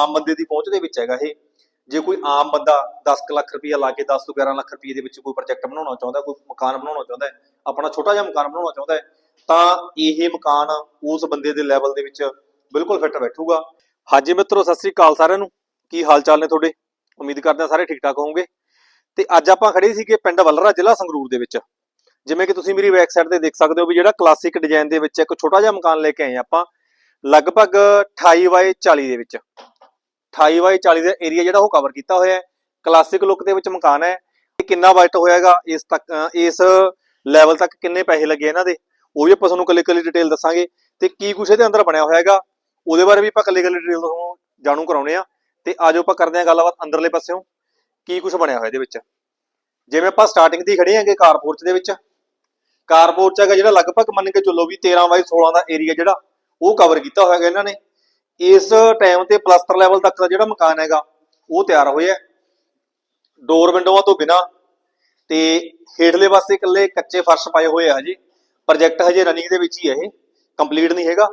ਆਮ ਬੰਦੇ ਦੀ ਪਹੁੰਚ ਦੇ ਵਿੱਚ ਹੈਗਾ ਇਹ। ਜੇ ਕੋਈ ਆਮ ਬੰਦਾ 10 ਲੱਖ ਰੁਪਈਆ ਲਾ ਕੇ 10 ਤੋਂ 11 ਲੱਖ ਰੁਪਈਏ ਦੇ ਵਿੱਚ ਕੋਈ ਪ੍ਰੋਜੈਕਟ ਬਣਾਉਣਾ ਚਾਹੁੰਦਾ, ਕੋਈ ਮਕਾਨ ਬਣਾਉਣਾ ਚਾਹੁੰਦਾ ਹੈ ਆਪਣਾ ਛੋਟਾ ਜਿਹਾ ਮਕਾਨ ਬਣਾਉਣਾ ਚਾਹੁੰਦਾ ਹੈ ਤਾਂ ਇਹ ਮਕਾਨ ਉਸ ਬੰਦੇ ਦੇ ਲੈਵਲ ਦੇ ਵਿੱਚ ਬਿਲਕੁਲ ਫਿੱਟ ਬੈਠੂਗਾ। ਹਾਂਜੀ ਮਿੱਤਰੋ, ਸਤਿ ਸ੍ਰੀ ਅਕਾਲ ਸਾਰਿਆਂ ਨੂੰ। ਕੀ ਹਾਲ ਚਾਲ ਨੇ ਤੁਹਾਡੇ? ਉਮੀਦ ਕਰਦੇ ਹਾਂ ਸਾਰੇ ਠੀਕ ਠਾਕ ਹੋਵੋਗੇ। ਤੇ ਅੱਜ ਆਪਾਂ ਖੜੇ ਸੀਗੇ ਪਿੰਡ ਵੱਲਰਾ ਜ਼ਿਲ੍ਹਾ ਸੰਗਰੂਰ ਦੇ ਵਿੱਚ। ਜਿਵੇਂ ਕਿ ਤੁਸੀਂ ਮੇਰੀ ਵੈਬਸਾਈਟ ਤੇ ਦੇਖ ਸਕਦੇ ਹੋ ਵੀ ਜਿਹੜਾ ਕਲਾਸਿਕ ਡਿਜ਼ਾਈਨ ਦੇ ਵਿੱਚ ਇੱਕ ਛੋਟਾ ਜਿਹਾ ਮਕਾਨ ਲੈ ਕੇ ਆਏ ਆਪਾਂ, ਲਗਭਗ 28 ਬਾਏ 40 ਦੇ ਵਿੱਚ। 28 ਬਾਈ 40 ਦਾ ਏਰੀਆ ਜਿਹੜਾ ਉਹ ਕਵਰ ਕੀਤਾ ਹੋਇਆ ਹੈ। ਕਲਾਸਿਕ ਲੁੱਕ ਦੇ ਵਿੱਚ ਮਕਾਨ ਹੈ। ਇਹ ਕਿੰਨਾ ਬਜਟ ਹੋਇਆਗਾ? ਇਸ ਤੱਕ ਇਸ ਲੈਵਲ ਤੱਕ ਕਿੰਨੇ ਪੈਸੇ ਲੱਗੇ ਇਹਨਾਂ ਦੇ? ਉਹ ਵੀ ਆਪਾਂ ਤੁਹਾਨੂੰ ਕੱਲੀ ਕੱਲੀ ਡਿਟੇਲ ਦੱਸਾਂਗੇ। ਤੇ ਕੀ ਕੁਛ ਇਹਦੇ ਅੰਦਰ ਬਣਿਆ ਹੋਇਆ ਹੈਗਾ ਉਹਦੇ ਬਾਰੇ ਵੀ ਆਪਾਂ ਕੱਲੀ ਕੱਲੀ ਡਿਟੇਲ ਤੁਹਾਨੂੰ ਜਾਣੂ ਕਰਾਉਣੇ ਆ। ਤੇ ਆਜੋ ਆਪਾਂ ਕਰਦੇ ਹਾਂ ਗੱਲਬਾਤ ਅੰਦਰਲੇ ਪਾਸਿਓਂ। ਕੀ ਕੁਛ ਬਣਿਆ ਹੋਇਆ ਇਹਦੇ ਵਿੱਚ? ਜਿਵੇਂ ਆਪਾਂ ਸਟਾਰਟਿੰਗ ਦੀ ਖੜੇ ਹਾਂਗੇ ਕਾਰਪੋਰਚ ਦੇ ਵਿੱਚ। ਕਾਰਪੋਰਚ ਹੈਗਾ ਜਿਹੜਾ ਲਗਭਗ ਮੰਨ ਕੇ ਚੱਲੋ ਵੀ 13 ਬਾਈ 16 ਦਾ ਏਰੀਆ ਜਿਹੜਾ, ਉਹ ਕਵਰ ਕੀਤਾ ਹੋਇਆ ਹੈਗਾ ਇਹਨਾਂ ਨੇ। ਇਸ ਟਾਈਮ ਤੇ ਪਲਸਟਰ ਲੈਵਲ ਤੱਕ ਦਾ ਜਿਹੜਾ ਮਕਾਨ ਹੈਗਾ, ਉਹ ਤਿਆਰ ਹੋਇਆ। ਡੋਰ ਵਿੰਡੋਆਂ ਤੋਂ ਬਿਨਾ ਤੇ ਹੇਠਲੇ ਪਾਸੇ ਇਕੱਲੇ ਕੱਚੇ ਫਰਸ਼ ਪਾਏ ਹੋਏ ਆ ਹਜੇ। ਪ੍ਰੋਜੈਕਟ ਹਜੇ ਰਨਿੰਗ ਦੇ ਵਿੱਚ ਹੀ ਹੈ ਇਹ। ਕੰਪਲੀਟ ਨਹੀਂ ਹੈਗਾ।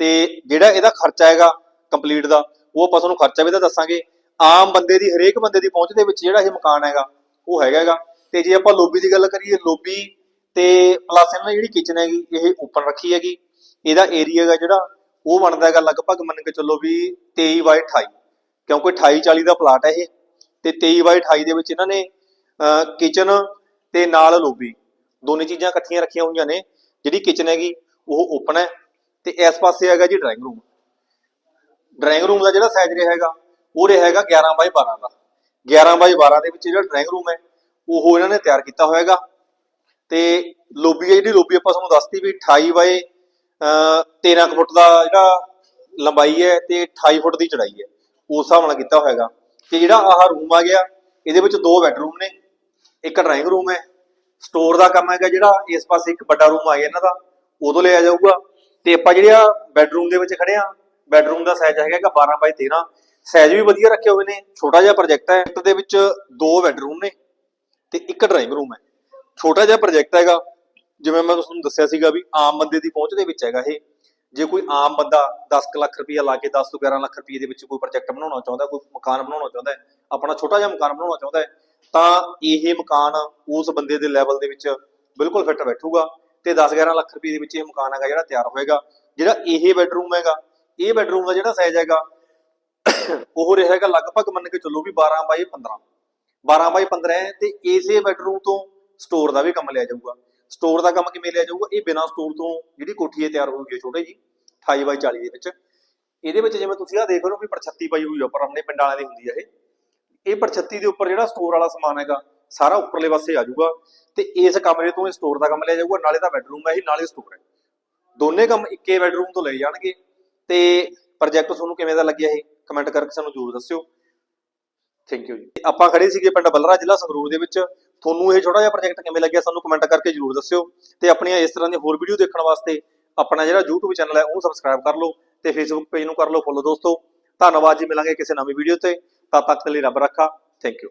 ਤੇ ਜਿਹੜਾ ਇਹਦਾ ਖਰਚਾ ਹੈਗਾ ਕੰਪਲੀਟ ਦਾ, ਉਹ ਆਪਾਂ ਤੁਹਾਨੂੰ ਖਰਚਾ ਵੀ ਤਾਂ ਦੱਸਾਂਗੇ। ਆਮ ਬੰਦੇ ਦੀ, ਹਰੇਕ ਬੰਦੇ ਦੀ ਪਹੁੰਚ ਦੇ ਵਿੱਚ ਜਿਹੜਾ ਇਹ ਮਕਾਨ ਹੈਗਾ, ਉਹ ਹੈਗਾ ਹੈਗਾ। ਤੇ ਜੇ ਆਪਾਂ ਲੋਬੀ ਦੀ ਗੱਲ ਕਰੀਏ ਲੋਬੀ ਤੇ ਪਲੱਸ ਇਹਨਾਂ ਦੀ ਜਿਹੜੀ ਕਿਚਨ ਹੈਗੀ, ਇਹ ਓਪਨ ਰੱਖੀ ਹੈਗੀ। ਇਹਦਾ ਏਰੀਆ ਹੈਗਾ ਜਿਹੜਾ ਉਹ ਬਣਦਾ ਹੈਗਾ ਲਗਭਗ ਮੰਨ ਕੇ ਚੱਲੋ ਵੀ 23 ਬਾਈ 28 ਕਿਉਂਕਿ 28 40 ਦਾ ਪਲਾਟ ਹੈ ਇਹ। ਤੇ 23 ਬਾਈ 28 ਦੇ ਵਿੱਚ ਇਹਨਾਂ ਨੇ ਕਿਚਨ ਤੇ ਨਾਲ ਲੋਬੀ। ਦੋਨੇ ਚੀਜ਼ਾਂ ਇਕੱਠੀਆਂ ਰੱਖੀਆਂ ਹੋਈਆਂ ਨੇ। ਜਿਹੜੀ ਕਿਚਨ ਹੈਗੀ, ਉਹ ਓਪਨ ਹੈ। ਤੇ ਇਸ ਪਾਸੇ ਹੈਗਾ ਜੀ ਡਰਾਇੰਗ ਰੂਮ ਡਰਾਇੰਗ ਰੂਮ ਦਾ ਜਿਹੜਾ ਸਾਈਜ਼ ਰਿਹਾ ਹੈਗਾ, ਉਹ ਰਿਹਾ ਹੈਗਾ 11 ਬਾਈ 12 ਦਾ। 11 ਬਾਈ 12 ਦੇ ਵਿੱਚ ਜਿਹੜਾ ਡਰਾਇੰਗ ਰੂਮ ਹੈ, ਉਹ ਇਹਨਾਂ ਨੇ ਤਿਆਰ ਕੀਤਾ ਹੋਇਆ ਹੈਗਾ। ਤੇ ਲੋਬੀ ਹੈ, ਜਿਹੜੀ ਲੋਬੀ ਆਪਾਂ ਤੁਹਾਨੂੰ ਦੱਸਤੀ ਵੀ 28 ਬਾਈ 13 ਫੁੱਟ ਦਾ ਜਿਹੜਾ ਲੰਬਾਈ ਹੈ ਤੇ 28 ਫੁੱਟ ਦੀ ਚੜਾਈ ਹੈ, ਉਸ ਹਿਸਾਬ ਨਾਲ ਕੀਤਾ ਹੋਇਆਗਾ ਤੇ ਜਿਹੜਾ ਆਹ ਰੂਮ ਆ ਗਿਆ, ਇਹਦੇ ਵਿੱਚ ਦੋ ਬੈੱਡਰੂਮ ਨੇ, ਇੱਕ ਡਰਾਇੰਗ ਰੂਮ ਹੈ। ਸਟੋਰ ਦਾ ਕੰਮ ਹੈਗਾ ਜਿਹੜਾ, ਇਸ ਪਾਸੇ ਇੱਕ ਵੱਡਾ ਰੂਮ ਆ ਗਿਆ ਇਹਨਾਂ ਦਾ, ਉਦੋਂ ਲਿਆ ਜਾਊਗਾ। ਤੇ ਆਪਾਂ ਜਿਹੜਾ ਬੈੱਡਰੂਮ ਦੇ ਵਿੱਚ ਖੜੇ ਆ ਬੈੱਡਰੂਮ ਦਾ ਸਾਈਜ਼ ਹੈਗਾ 12 ਬਾਈ 13 ਸਾਈਜ਼ ਵੀ ਵਧੀਆ ਰੱਖੇ ਹੋਏ ਨੇ, ਛੋਟਾ ਜਿਹਾ ਪ੍ਰੋਜੈਕਟ ਹੈ, ਇੱਕ ਦੇ ਵਿੱਚ ਦੋ ਬੈੱਡਰੂਮ ਨੇ, ਤੇ ਇੱਕ ਡਰਾਇੰਗ ਰੂਮ ਹੈ। ਛੋਟਾ ਜਿਹਾ ਪ੍ਰੋਜੈਕਟ ਹੈਗਾ ਜਿਵੇਂ ਮੈਂ ਤੁਹਾਨੂੰ ਦੱਸਿਆ ਸੀਗਾ ਵੀ ਆਮ ਬੰਦੇ ਦੀ ਪਹੁੰਚ ਦੇ ਵਿੱਚ ਹੈਗਾ ਇਹ। ਜੇ ਕੋਈ ਆਮ ਬੰਦਾ 10 ਲੱਖ ਰੁਪਈਆ ਲਾ ਕੇ 10 ਤੋਂ 11 ਲੱਖ ਰੁਪਈਏ ਦੇ ਵਿੱਚ ਕੋਈ ਪ੍ਰੋਜੈਕਟ ਬਣਾਉਣਾ ਚਾਹੁੰਦਾ, ਕੋਈ ਮਕਾਨ ਬਣਾਉਣਾ ਚਾਹੁੰਦਾ ਹੈ ਆਪਣਾ ਛੋਟਾ ਜਿਹਾ ਮਕਾਨ ਬਣਾਉਣਾ ਚਾਹੁੰਦਾ ਹੈ, ਤਾਂ ਇਹ ਮਕਾਨ ਉਸ ਬੰਦੇ ਦੇ ਲੈਵਲ ਦੇ ਵਿੱਚ ਬਿਲਕੁਲ ਫਿੱਟ ਬੈਠੂਗਾ ਤੇ 10-11 ਲੱਖ ਰੁਪਏ ਦੇ ਵਿੱਚ ਇਹ ਮਕਾਨ ਹੈਗਾ ਜਿਹੜਾ ਤਿਆਰ ਹੋਏਗਾ। ਜਿਹੜਾ ਇਹ ਬੈਡਰੂਮ ਹੈਗਾ, ਇਹ ਬੈਡਰੂਮ ਦਾ ਜਿਹੜਾ ਸਾਈਜ਼ ਹੈਗਾ, ਉਹ ਰਹੇਗਾ ਲਗਭਗ ਮੰਨ ਕੇ ਚੱਲੋ ਵੀ 12 ਬਾਈ 15 12 ਬਾਈ 15 ਹੈ ਤੇ ਇਸੇ ਬੈਡਰੂਮ ਤੋਂ ਸਟੋਰ ਦਾ ਵੀ ਕੰਮ ਲਿਆ ਜਾਊਗਾ। ਸਟੋਰ ਦਾ ਕੰਮ ਕਿਵੇਂ ਲਿਆ ਜਾਊਗਾ? ਇਹ ਬਿਨਾਂ ਸਟੋਰ ਤੋਂ ਜਿਹੜੀ ਕੋਠੀ ਹੈ ਤਿਆਰ ਹੋਊਗੀ ਛੋਟੇ ਜੀ 28 ਬਾਈ 40 ਦੇ ਵਿੱਚ। ਇਹਦੇ ਵਿੱਚ ਜਿਵੇਂ ਤੁਸੀਂ ਆ ਦੇਖ ਰਹੇ ਹੋ ਵੀ ਪਰਛੱਤੀ ਪਈ ਹੋਈ ਆ, ਉੱਪਰ ਆਪਣੇ ਪਿੰਡਾਂ ਵਾਲਿਆਂ ਦੀ ਹੁੰਦੀ ਆ ਇਹ। ਇਹ ਪਰਛੱਤੀ ਦੇ ਉੱਪਰ ਜਿਹੜਾ ਸਟੋਰ ਵਾਲਾ ਸਮਾਨ ਹੈਗਾ, ਸਾਰਾ ਉੱਪਰਲੇ ਪਾਸੇ ਆ ਜਾਊਗਾ ਤੇ ਇਸ ਕਮਰੇ ਤੋਂ ਇਹ ਸਟੋਰ ਦਾ ਕੰਮ ਲਿਆ ਜਾਊਗਾ, ਨਾਲੇ ਤਾਂ ਬੈਡਰੂਮ ਹੈ ਇਹ, ਨਾਲੇ ਸਟੋਰ ਹੈ। ਦੋਨੇ ਕੰਮ ਇੱਕੇ ਬੈਡਰੂਮ ਤੋਂ ਲਏ ਜਾਣਗੇ ਤੇ ਪ੍ਰੋਜੈਕਟ ਤੁਹਾਨੂੰ ਕਿਵੇਂ ਦਾ ਲੱਗਿਆ ਇਹ? ਕਮੈਂਟ ਕਰਕੇ ਸਾਨੂੰ ਜ਼ਰੂਰ ਦੱਸਿਓ। ਥੈਂਕ ਯੂ ਜੀ। ਆਪਾਂ ਖੜੇ ਸੀਗੇ ਪਿੰਡ ਬੱਲਰਾ ਜ਼ਿਲ੍ਹਾ ਸੰਗਰੂਰ ਦੇ ਵਿੱਚ। ਤੁਹਾਨੂੰ ਇਹ ਛੋਟਾ ਜਿਹਾ ਪ੍ਰੋਜੈਕਟ ਕਿਵੇਂ ਲੱਗਿਆ ਸਾਨੂੰ ਕਮੈਂਟ ਕਰਕੇ ਜ਼ਰੂਰ ਦੱਸਿਓ ਤੇ ਆਪਣੀਆਂ ਇਸ ਤਰ੍ਹਾਂ ਦੀਆਂ ਹੋਰ ਵੀਡੀਓ ਦੇਖਣ ਵਾਸਤੇ ਆਪਣਾ ਜਿਹੜਾ YouTube ਚੈਨਲ ਹੈ ਉਹ ਸਬਸਕ੍ਰਾਈਬ ਕਰ ਲਓ ਤੇ Facebook ਪੇਜ ਨੂੰ ਕਰ ਲਓ ਫੋਲੋ ਦੋਸਤੋ ਧੰਨਵਾਦ ਜੀ ਮਿਲਾਂਗੇ ਕਿਸੇ ਨਵੀਂ ਵੀਡੀਓ ਤੇ ਤਦ ਤੱਕ ਲਈ ਰੱਬ ਰੱਖਾ ਥੈਂਕ ਯੂ